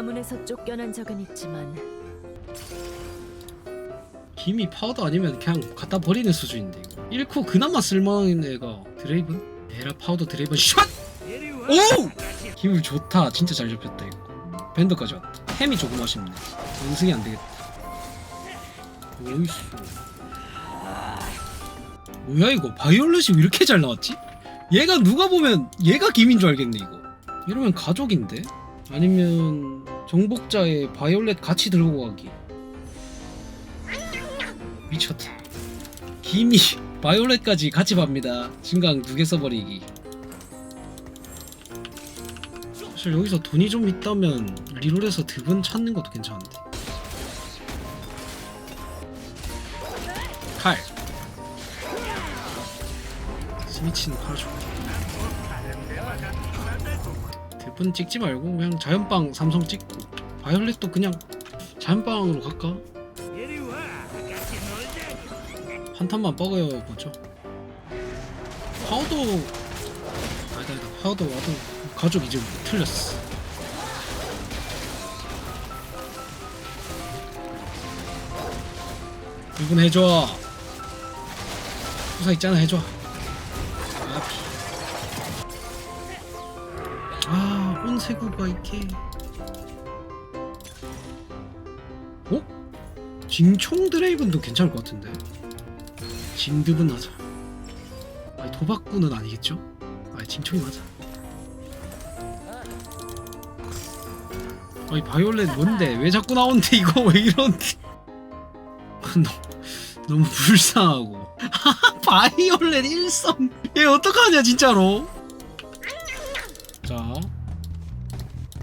가문에서 쫓겨난 적은 있지만 김이 파우더 아니면 그냥 갖다 버리는 수준인데 이거 1코 그나마 쓸만한 애가 드레이븐? 에라 파우더 드레이븐 샷! 오! 김이 좋다 진짜 잘 잡혔다 이거 밴더까지 왔다 햄이 조금 아쉽네 연승이 안 되겠다 오이씨 뭐야 이거 바이올렛이 왜 이렇게 잘 나왔지? 얘가 누가 보면 얘가 김인 줄 알겠네 이거 이러면 가족인데? 아니면 정복자의 바이올렛 같이 들고 가기. 미쳤다. 김이 바이올렛까지 같이 팝니다. 증강 두 개 써버리기. 사실 여기서 돈이 좀 있다면 리롤에서 드분 찾는 것도 괜찮은데. 칼. 스미치는 팔아줘 분 찍지 말고 그냥 자연빵 삼성 찍고 바이올렛도 그냥 자연빵으로 갈까? 한 탄만 뻐겨요 보죠? 파우더 아니다 아니다. 파우더 와도 가족 이제 틀렸어. 이분 해줘. 후사 있잖아 해줘 아 혼세구가 이렇게 어? 징총 드레이븐도 괜찮을 것 같은데 진드분 하자. 아니 도박꾼은 아니겠죠? 아니 진총이 맞아. 아니 바이올렛 뭔데? 왜 자꾸 나오는데 이거 왜 이런데? 너무, 너무 불쌍하고. 바이올렛 일성. 얘 어떡하냐 진짜로? 자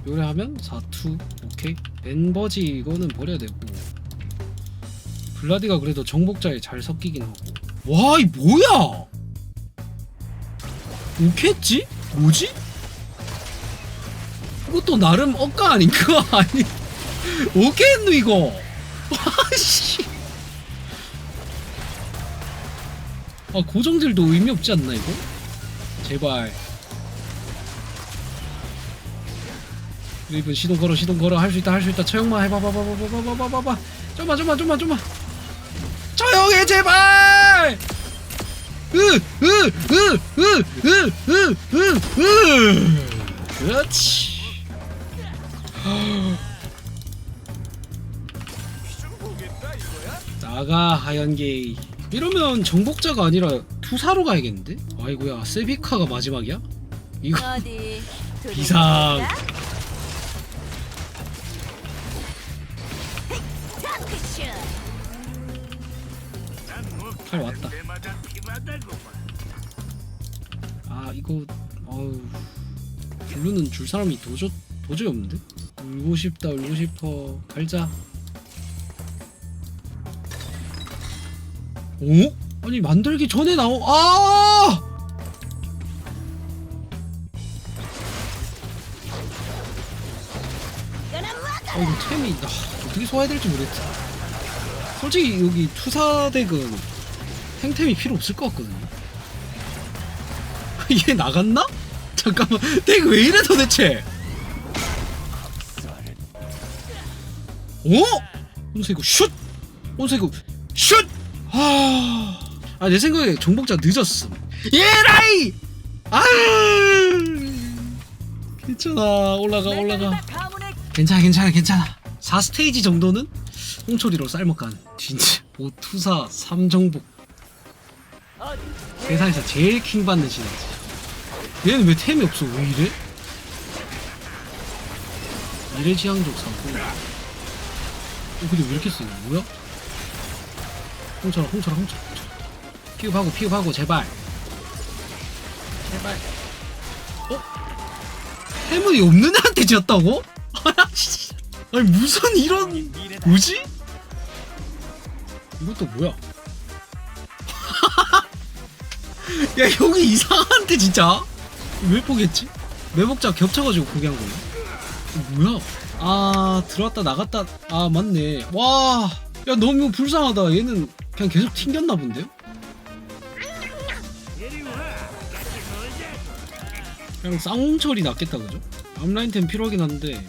요래하면 4투 오케이. 벤버지 이거는 버려야 되고. 블라디가 그래도 정복자에 잘 섞이긴 하고. 와, 이 뭐야? 오겠지? 뭐지? 이것도 나름 억까 아닌가? 아니, 오겠노 이거? 와씨. 아, 고정들도 의미 없지 않나 이거? 제발. 레이븐 시동 걸어 시동 걸어. 할 수 있다 할 수 있다. 처형만 해봐 봐봐 봐봐 봐봐 봐봐. 봐봐 좀만 좀만 좀만 좀만 조용해 제발! 으으으으으으으으. 그렇지. 나가 하얀게이. 이러면 정복자가 아니라 투사로 가야겠는데? 아이고야 세비카가 마지막이야? 이거 비상. 칼 왔다 아 이거 어우 블루는 줄 사람이 도저, 도저히 없는데? 울고 싶다 울고 싶어 갈자 오? 아니 만들기 전에 나오 아! 아 이거 템이 아, 어떻게 소화해야 될지 모르겠다 솔직히 여기 투사덱은 탱템이 필요 없을 것 같거든요 얘 나갔나? 잠깐만 덱왜 이래 도대체 오? 온세구 슛! 온세구 슛! 아, 아, 내 생각에 정복자 늦었어. 예라이! 아! 괜찮아. 올라가, 올라가. 괜찮아, 괜찮아, 괜찮아. 4스테이지 정도는 홍초리로 쌀먹간. 진짜. 오투사 3정복. 세상에서 제일 킹받는 신이지. 얘는 왜 템이 없어? 왜 이래? 미래 지향적 사고. 어, 근데 왜 이렇게 쓰냐? 뭐야? 홍철아, 홍철아, 홍철아. 피업하고, 피업하고, 제발. 제발. 어? 해문이 없는 애한테 지었다고? 아니, 무슨 이런. 뭐지? 이것도 뭐야? 야, 형이 이상한데, 진짜? 왜 포기했지? 매복자 겹쳐가지고 포기한 거야? 어, 뭐야? 아 들어왔다 나갔다 아 맞네 와 야 너무 불쌍하다 얘는 그냥 계속 튕겼나 본데요? 그냥 쌍홍철이 낫겠다 그죠? 앞라인 템 필요하긴 한데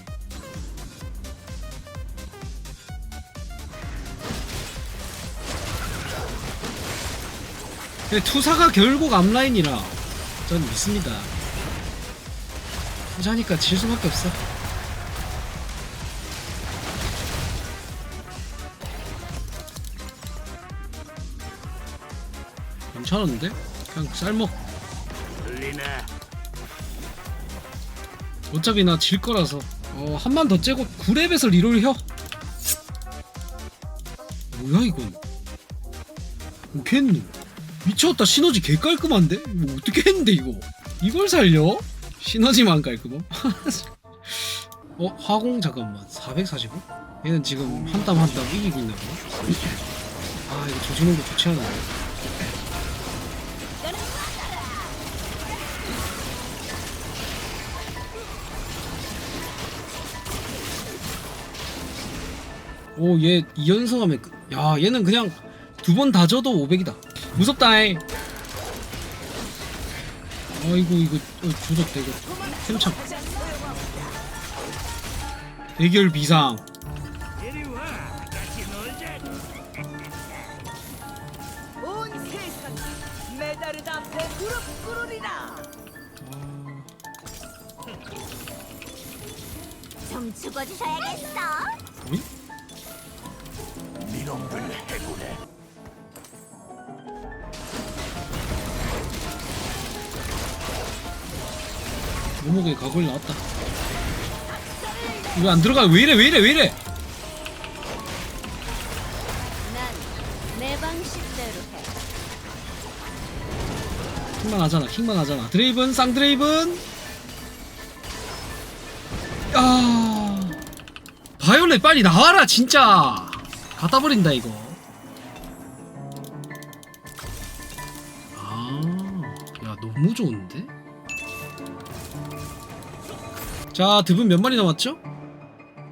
근데 투사가 결국 앞라인이라 전 믿습니다. 투사니까 질 수밖에 없어. 괜찮은데? 그냥 쌀먹. 어차피 나 질 거라서. 어, 한만더 째고 9렙에서 리롤 혀. 뭐야 이건? 어떻게 했노? 미쳤다 시너지 개 깔끔한데? 뭐 어떻게 했는데 이거? 이걸 살려? 시너지만 깔끔함? 어? 화공 잠깐만 445? 얘는 지금 한 땀 한 땀 이기고 있나 보네 아 이거 조지는 거 좋지 않은데 오얘 2연승하면 끝. 야 얘는 그냥 두 번 다 져도 500이다 무섭다잉 아이고 이거 어, 조졌다 이거 템참 대결 비상 좀 죽어주셔야겠어. 어이? 니놈들 해고래. 몸무게 가골 나왔다. 이거 안 들어가. 왜 이래 왜 이래 왜 이래? 난내 방식대로 해. 킹만 하잖아 킹만 하잖아. 드레이븐 쌍드레이븐. 야. 바이올렛 빨리 나와라 진짜. 갖다 버린다 이거. 아야 너무 좋은데 자 드분 몇 마리 남았죠?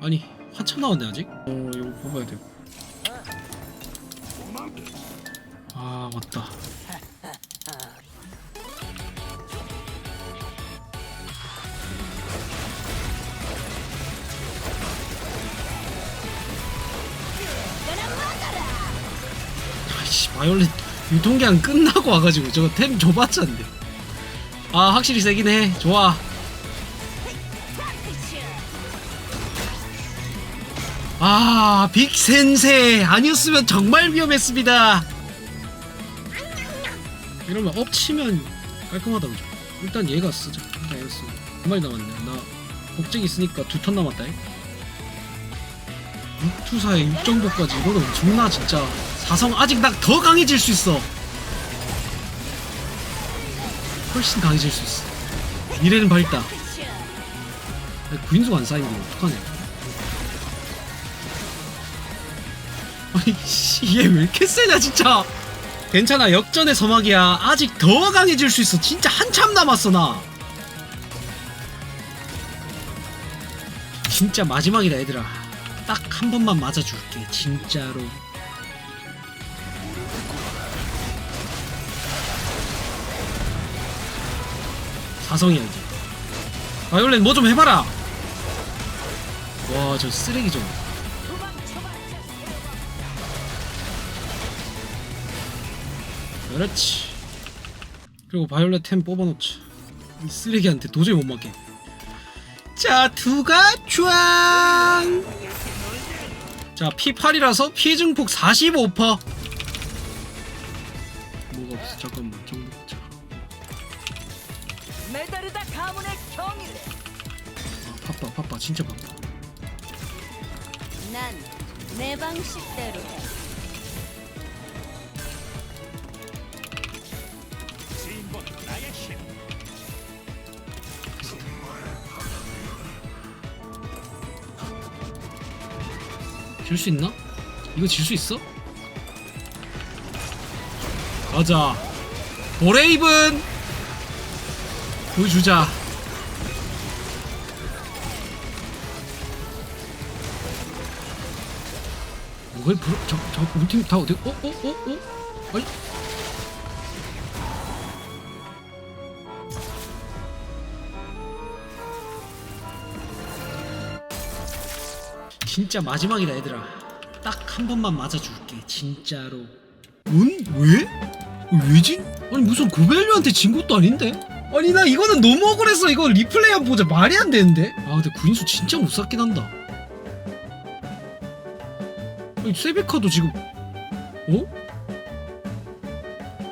아니 한참 남았네 아직. 어 이거 뽑아야 돼. 아 맞다. 아이씨 바이올렛 유통기한 끝나고 와가지고 저거 템 줘봤자 안돼. 아 확실히 세긴 해. 좋아 아 빅센세. 아니었으면 정말 위험했습니다. 이러면 엎치면 깔끔하다 그죠? 일단 얘가 쓰자. 일단 얘가 두 마리 남았네. 나 복제기 있으니까 두 턴 남았다 6투사에 6정도까지 이거는 엄청나 진짜 사성 아직 나 더 강해질 수 있어. 훨씬 강해질 수 있어. 미래는 밝다. 구인수가 안 쌓이는데 어떡하냐 아니 씨, 얘왜 이렇게 세냐 진짜. 괜찮아 역전의 서막이야. 아직 더 강해질 수 있어. 진짜 한참 남았어 나. 진짜 마지막이다 얘들아. 딱 한 번만 맞아줄게 진짜로. 사성이야 이제. 바이올렛 뭐 좀 해봐라. 와 저 쓰레기 좀 그렇지. 그리고 바이올렛 템 뽑아놓자 이 쓰레기한테 도저히 못 맞게 자 두가추앙 자 P8이라서 피해 증폭 45% 뭐가 없어? 잠깐만 좀 먹자. 메다르다 가문의 경일 아 바빠 바빠. 진짜 바빠. 난 내 방식대로 해. 질 수 있나? 이거 질 수 있어? 가자 도레이븐 보여주자 왜 불어 저, 저 우리 팀다 어디 어? 어? 어? 어? 아니 진짜 마지막이다 얘들아 딱 한 번만 맞아줄게 진짜로 응? 왜? 왜지? 아니 무슨 고벨류한테 진 것도 아닌데? 아니 나 이거는 너무 억울해서 이거 리플레이 한번 보자 말이 안 되는데? 아 근데 구인수 진짜 못 샀긴 한다 아니 세베카도 지금 어?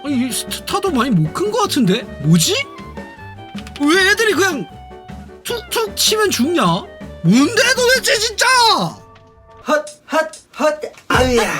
아니 이 스타도 많이 못 큰 것 같은데? 뭐지? 왜 애들이 그냥 툭툭 치면 죽냐? 뭔데 도대체 진짜! 헛, 헛, 헛, 아우야.